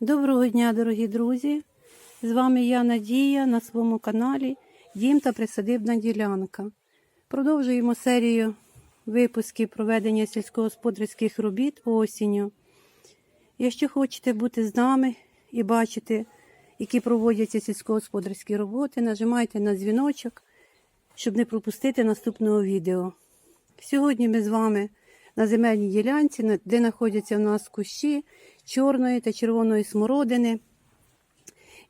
Доброго дня, дорогі друзі! З вами я Надія на своєму каналі Дім та Присадибна ділянка. Продовжуємо серію випусків проведення сільськогосподарських робіт осінню. Якщо хочете бути з нами і бачити, які проводяться сільськогосподарські роботи, нажимайте на дзвіночок, щоб не пропустити наступного відео. Сьогодні ми з вами на земельній ділянці, де знаходяться в нас кущі чорної та червоної смородини.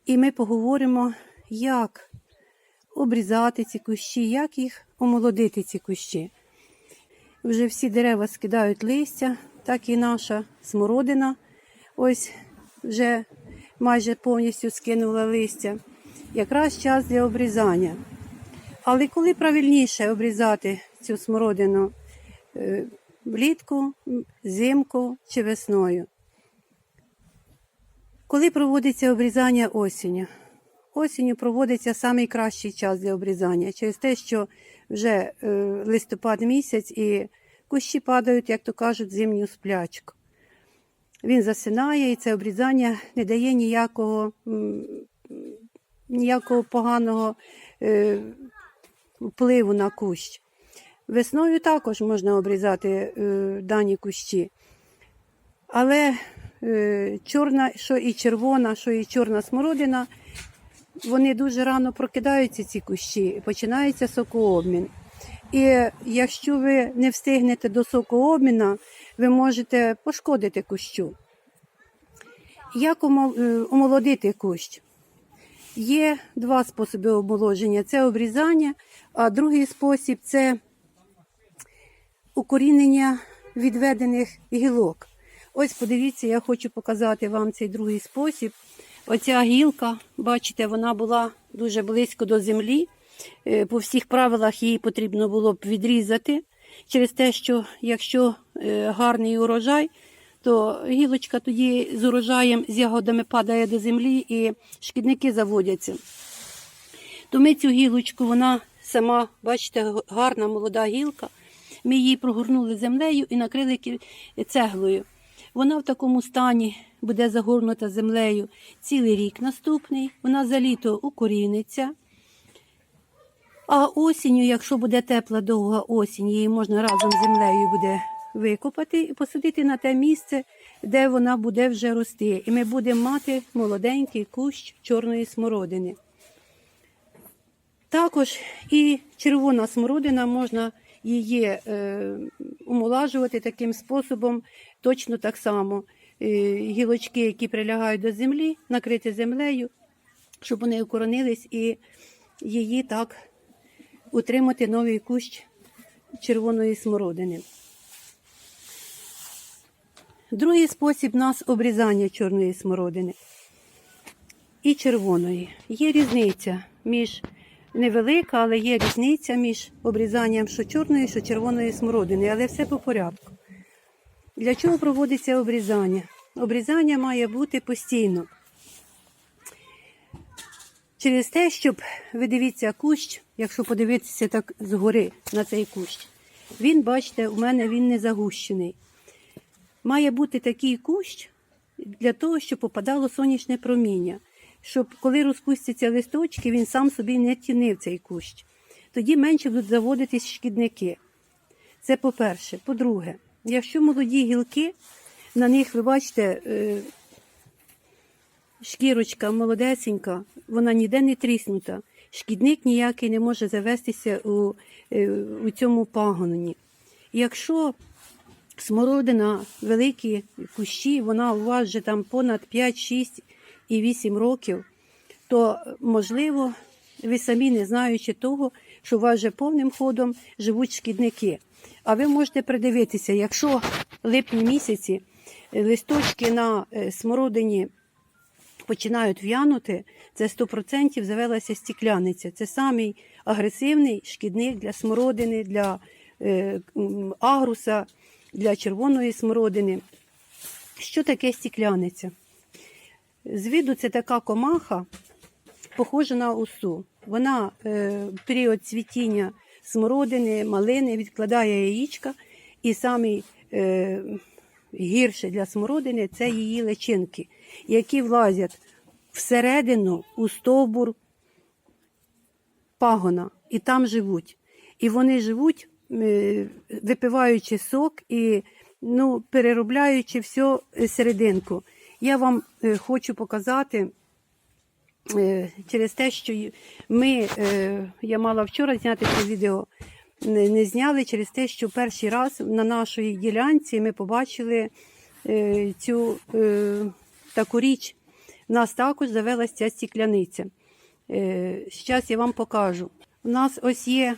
І ми поговоримо, як обрізати ці кущі, як їх омолодити, ці кущі. Вже всі дерева скидають листя, так і наша смородина. Ось вже майже повністю скинула листя. Якраз час для обрізання. Але коли правильніше обрізати цю смородину Е, влітку, зимку чи весною? Коли проводиться обрізання осінню? Осінню проводиться найкращий час для обрізання через те, що вже е, листопад місяць і кущі падають, як то кажуть, зимню сплячку. Він засинає і це обрізання не дає ніякого, ніякого поганого е, впливу на кущ. Весною також можна обрізати е, дані кущі. Але е, чорна, що і червона, що і чорна смородина, вони дуже рано прокидаються, ці кущі, починається сокообмін. І якщо ви не встигнете до сокообміна, ви можете пошкодити кущу. Як е, омолодити кущ? Є два способи омоложення: це обрізання, а другий спосіб це укорінення відведених гілок. Ось подивіться, я хочу показати вам цей другий спосіб. Оця гілка, бачите, вона була дуже близько до землі. Е, По всіх правилах її потрібно було б відрізати через те, що якщо е, гарний урожай, то гілочка тоді з урожаєм з ягодами падає до землі і шкідники заводяться. То ми цю гілочку, вона сама, бачите, гарна молода гілка. Ми її прогорнули землею і накрили цеглою. Вона в такому стані буде загорнута землею цілий рік наступний. Вона за літо укоріниться. А осінню, якщо буде тепла довга осінь, її можна разом з землею буде викопати і посадити на те місце, де вона буде вже рости. І ми будемо мати молоденький кущ чорної смородини. Також і червона смородина можна її е, омолажувати таким способом, точно так само. Е, гілочки, які прилягають до землі, накрити землею, щоб вони укоронились і її так утримати новий кущ червоної смородини. Другий спосіб у нас обрізання чорної смородини і червоної. Є різниця між невелика, але є різниця між обрізанням що чорної, що червоної смородини, але все по порядку. Для чого проводиться обрізання? Обрізання має бути постійно. Через те, щоб ви дивіться кущ, якщо подивитися так згори на цей кущ, він, бачите, у мене він не загущений. Має бути такий кущ для того, щоб попадало сонячне проміння, щоб коли розпустяться листочки, він сам собі не тінив цей кущ. Тоді менше будуть заводитись шкідники. Це по-перше. По-друге, якщо молоді гілки, на них, ви бачите, е, шкірочка молодесенька, вона ніде не тріснута. Шкідник ніякий не може завестися у, е, у цьому пагоні. Якщо смородина, великі кущі, вона у вас вже там понад 5, 6 і 8 років, то можливо, ви самі не знаючи того, що у вас вже повним ходом живуть шкідники. А ви можете придивитися, якщо в липні місяці е, листочки на е, смородині починають в'янути, це 100% завелася стікляниця. Це самий агресивний шкідник для смородини, для е, агруса, для червоної смородини. Що таке стікляниця? З це така комаха, похожа на осу. Вона е, в період цвітіння смородини, малини відкладає яєчка і самий е, найгірше для смородини це її личинки, які влазять всередину у стовбур пагона і там живуть. І вони живуть, е, випиваючи сок і ну, переробляючи все серединку. Я вам е, хочу показати е, через те, що ми, е, я мала вчора зняти це відео, не, зняли через те, що перший раз на нашій ділянці ми побачили цю таку річ. У нас також завелася ця стікляниця. Зараз я вам покажу. У нас ось є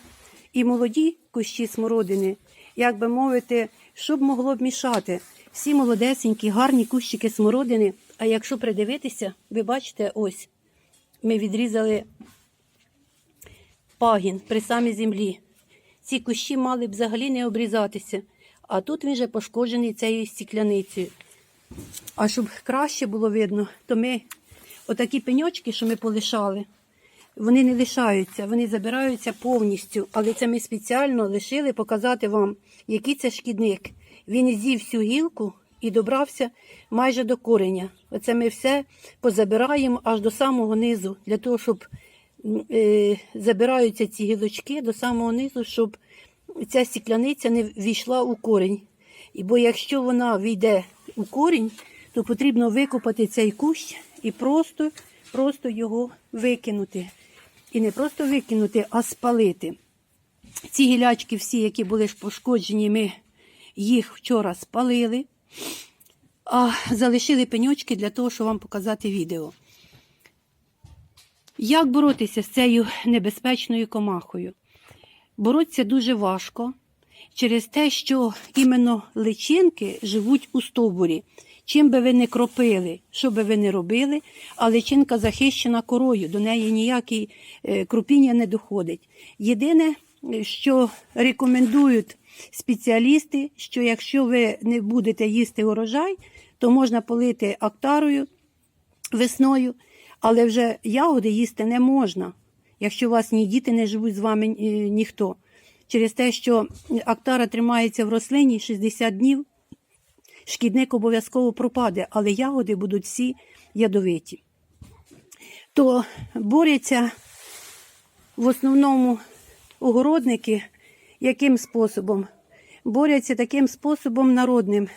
і молоді кущі смородини, як би мовити, що б могло б мішати. Всі молодесенькі, гарні кущики смородини. А якщо придивитися, ви бачите, ось ми відрізали пагін при самій землі. Ці кущі мали б взагалі не обрізатися, а тут він вже пошкоджений цією стікляницею. А щоб краще було видно, то ми отакі пеньочки, що ми полишали, вони не лишаються, вони забираються повністю. Але це ми спеціально лишили показати вам, який це шкідник. Він з'їв всю гілку і добрався майже до кореня. Оце ми все позабираємо аж до самого низу, для того, щоб е, забираються ці гілочки до самого низу, щоб ця стікляниця не війшла у корінь. І бо якщо вона війде у корінь, то потрібно викопати цей кущ і просто, просто його викинути. І не просто викинути, а спалити. Ці гілячки, всі, які були пошкоджені, ми їх вчора спалили, а залишили пеньочки для того, щоб вам показати відео. Як боротися з цією небезпечною комахою? Боротися дуже важко через те, що іменно личинки живуть у стовбурі. Чим би ви не кропили, що би ви не робили, а личинка захищена корою, до неї ніякий е, крупіння не доходить. Єдине, е, що рекомендують спеціалісти, що якщо ви не будете їсти урожай, то можна полити актарою весною, але вже ягоди їсти не можна, якщо у вас ні діти не живуть з вами е, ніхто. Через те, що актара тримається в рослині 60 днів, шкідник обов'язково пропаде, але ягоди будуть всі ядовиті. То борються в основному огородники яким способом? Борються таким способом народним.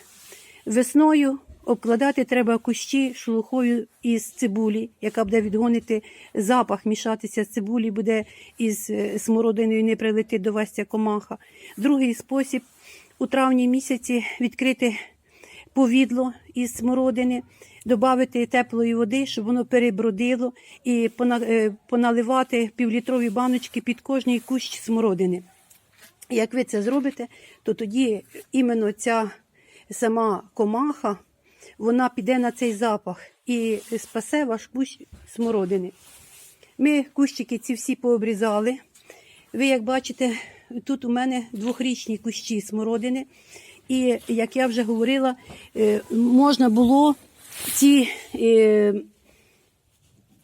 Весною обкладати треба кущі шелухою із цибулі, яка буде відгонити запах, мішатися з цибулі, буде із е, смородиною, не прилетить до вас ця комаха. Другий спосіб у травні місяці відкрити повідло із смородини, додати теплої води, щоб воно перебродило, і е, поналивати півлітрові баночки під кожний кущ смородини. Як ви це зробите, то тоді іменно ця сама комаха, вона піде на цей запах і спасе ваш кущ смородини. Ми кущики ці всі пообрізали. Ви, як бачите, тут у мене двохрічні кущі смородини. І, як я вже говорила, е, можна було ці е,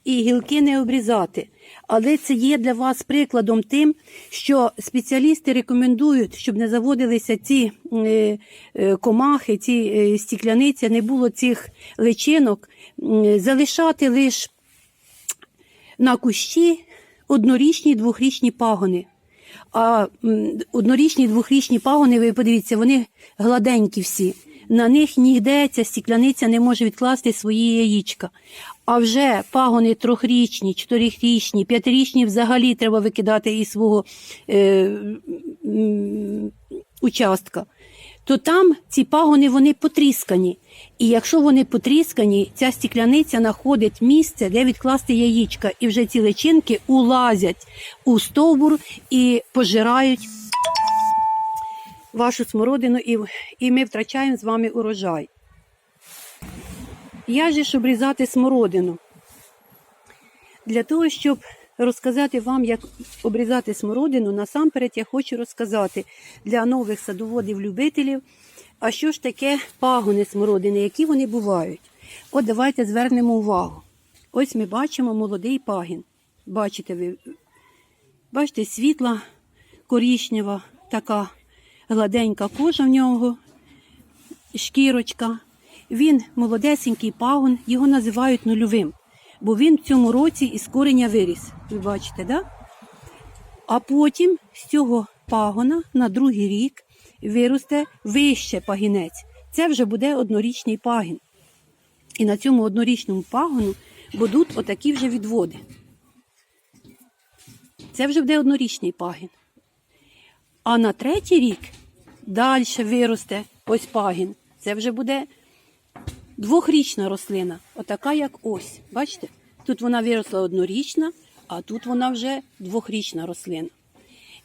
і гілки не обрізати. Але це є для вас прикладом тим, що спеціалісти рекомендують, щоб не заводилися ці е, е, комахи, ці е, стікляниці, не було цих личинок, залишати лише на кущі однорічні, двохрічні пагони. А однорічні, двохрічні пагони, ви подивіться, вони гладенькі всі. На них ніде ця стікляниця не може відкласти свої яєчка. А вже пагони трьохрічні, чотирирічні, п'ятирічні взагалі треба викидати із свого е, участка. То там ці пагони вони потріскані. І якщо вони потріскані, ця стікляниця знаходить місце, де відкласти яєчка, і вже ці личинки улазять у стовбур і пожирають вашу смородину, і, і ми втрачаємо з вами урожай. Як же ж обрізати смородину? Для того, щоб розказати вам, як обрізати смородину, насамперед я хочу розказати для нових садоводів-любителів, а що ж таке пагони смородини, які вони бувають. От давайте звернемо увагу. Ось ми бачимо молодий пагін. Бачите ви, бачите, світла корічнева, така гладенька кожа в нього. шкірочка. Він молодесенький пагон, його називають нульовим, бо він в цьому році із корення виріс. Ви бачите, да? А потім з цього пагона на другий рік виросте вище пагінець. Це вже буде однорічний пагін. І на цьому однорічному пагону будуть отакі вже відводи. Це вже буде однорічний пагін. А на третій рік далі виросте ось пагін. Це вже буде двохрічна рослина, отака як ось. Бачите? Тут вона виросла однорічна, а тут вона вже двохрічна рослина.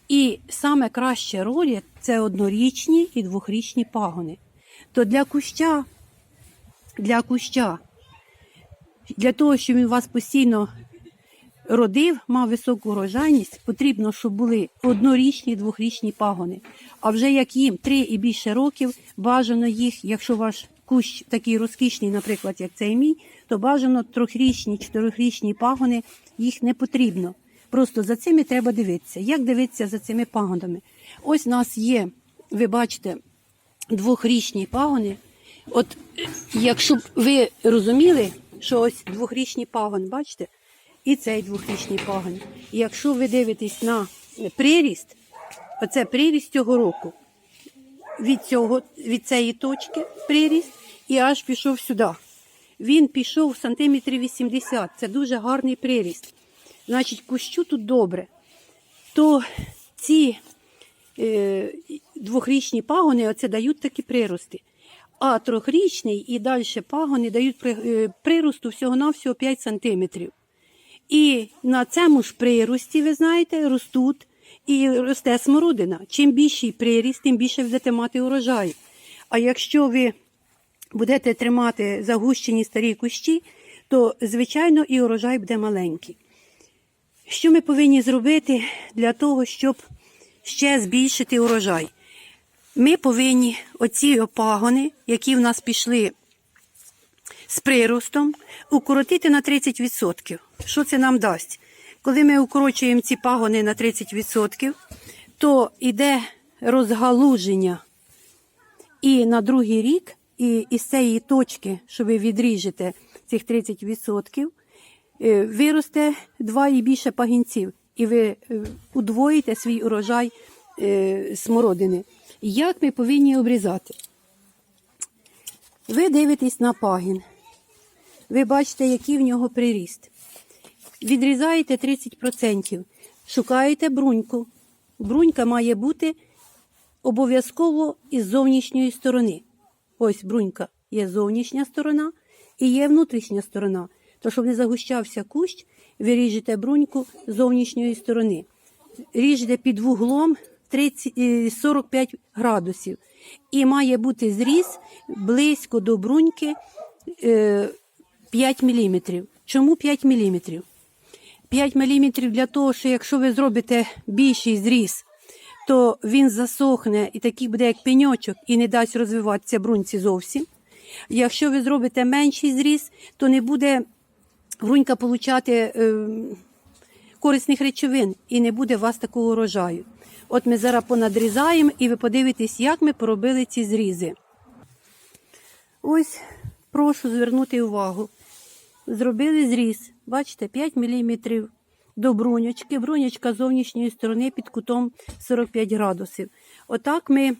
І саме краще ролі це однорічні і двохрічні пагони. То для куща, для куща, для того, щоб він у вас постійно родив, мав високу урожайність, потрібно, щоб були однорічні, двохрічні пагони. А вже як їм три і більше років, бажано їх, якщо ваш кущ такий розкішний, наприклад, як цей мій, то бажано трьохрічні, чотирьохрічні пагони, їх не потрібно. Просто за цими треба дивитися. Як дивитися за цими пагонами? Ось у нас є, ви бачите, двохрічні пагони. От якщо б ви розуміли, що ось двохрічний пагон, бачите, і цей двохрічний пагон. І якщо ви дивитесь на приріст, оце приріст цього року, від, цього, від цієї точки приріст і аж пішов сюди. Він пішов сантиметрів 80. Це дуже гарний приріст. Значить, кущу тут добре. То ці е, двохрічні пагони оце дають такі прирости. А трьохрічний і далі пагони дають е, приросту всього-навсього 5 сантиметрів. І на цьому ж прирості, ви знаєте, ростуть і росте смородина. Чим більший приріст, тим більше будете мати урожай. А якщо ви будете тримати загущені старі кущі, то, звичайно, і урожай буде маленький. Що ми повинні зробити для того, щоб ще збільшити урожай? Ми повинні оці опагони, які в нас пішли з приростом, укоротити на 30%. Що це нам дасть? Коли ми укорочуємо ці пагони на 30%, то йде розгалуження. І на другий рік, і із цієї точки, що ви відріжете цих 30%, е, виросте два і більше пагінців, і ви е, удвоїте свій урожай е, смородини. Як ми повинні обрізати? Ви дивитесь на пагін. Ви бачите, який в нього приріст. Відрізаєте 30%. Шукаєте бруньку. Брунька має бути обов'язково із зовнішньої сторони. Ось брунька є зовнішня сторона і є внутрішня сторона. То, щоб не загущався кущ, ви ріжете бруньку з зовнішньої сторони. Ріжете під вуглом 30, е, 45 градусів. І має бути зріз близько до бруньки е, 5 мм. Чому 5 мм? 5 мм для того, що якщо ви зробите більший зріз, то він засохне і такий буде як пеньочок і не дасть розвиватися бруньці зовсім. Якщо ви зробите менший зріз, то не буде брунька получати е, корисних речовин і не буде у вас такого урожаю. От ми зараз понадрізаємо і ви подивитесь, як ми поробили ці зрізи. Ось прошу звернути увагу. Зробили зріз, бачите, 5 мм до бруньочки. Бруньочка з зовнішньої сторони під кутом 45 градусів. Отак ми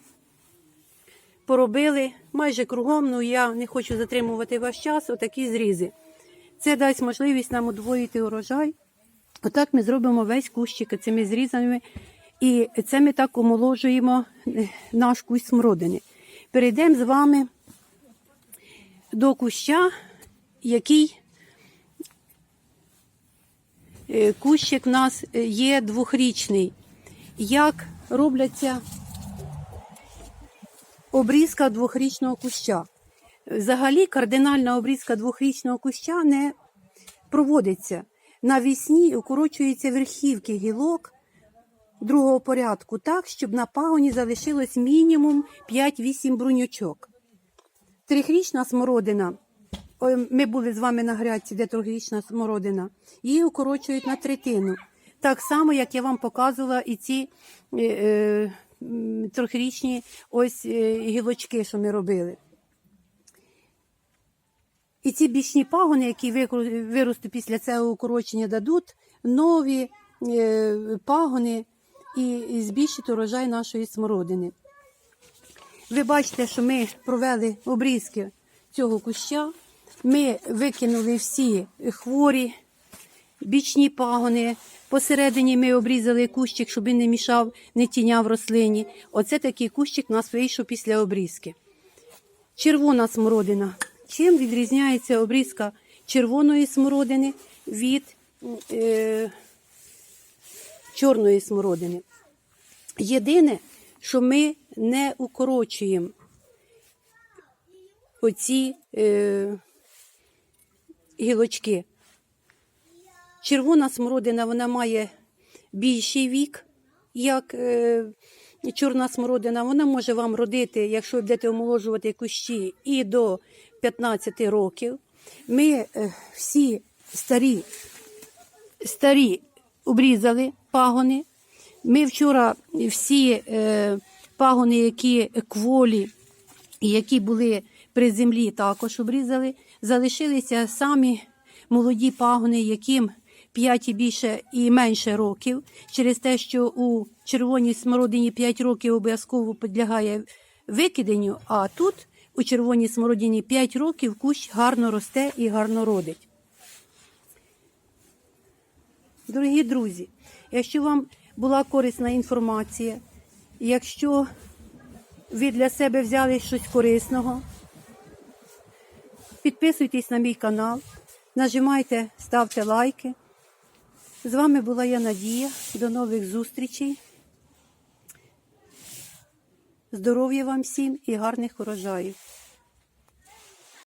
поробили майже кругом, ну я не хочу затримувати ваш час, отакі зрізи. Це дасть можливість нам удвоїти урожай. Отак ми зробимо весь кущик цими зрізами. І це ми так омоложуємо е, наш кущ смородини. Перейдемо з вами до куща, який кущик в нас е, є двохрічний. Як робляться обрізка двохрічного куща? Взагалі кардинальна обрізка двохрічного куща не проводиться. Навісні укорочуються верхівки гілок другого порядку так, щоб на пагоні залишилось мінімум 5-8 бруньочок. Трьохрічна смородина. Ми були з вами на грядці, де трьохрічна смородина. Її укорочують на третину. Так само, як я вам показувала і ці е, е, м, ось е, гілочки, що ми робили. І ці бічні пагони, які виростуть після цього укорочення, дадуть нові е, пагони і, і збільшить урожай нашої смородини. Ви бачите, що ми провели обрізки цього куща. Ми викинули всі хворі бічні пагони. Посередині ми обрізали кущик, щоб він не мішав, не тіняв рослині. Оце такий кущик у нас вийшов після обрізки. Червона смородина. Чим відрізняється обрізка червоної смородини від е, чорної смородини? Єдине, що ми не укорочуємо оці е, гілочки. Червона смородина вона має більший вік, як е, чорна смородина. Вона може вам родити, якщо будете омоложувати кущі, і до 15 років. Ми е, всі старі, старі обрізали пагони. Ми вчора всі е, пагони, які кволі, які були при землі, також обрізали. Залишилися самі молоді пагони, яким 5 і більше і менше років, через те, що у червоній смородині 5 років обов'язково підлягає викиденню, а тут у червоній смородині 5 років кущ гарно росте і гарно родить. Дорогі друзі, якщо вам була корисна інформація, якщо ви для себе взяли щось корисного, підписуйтесь на мій канал, нажимайте, ставте лайки. З вами була я Надія. До нових зустрічей. Здоров'я вам всім і гарних урожаїв!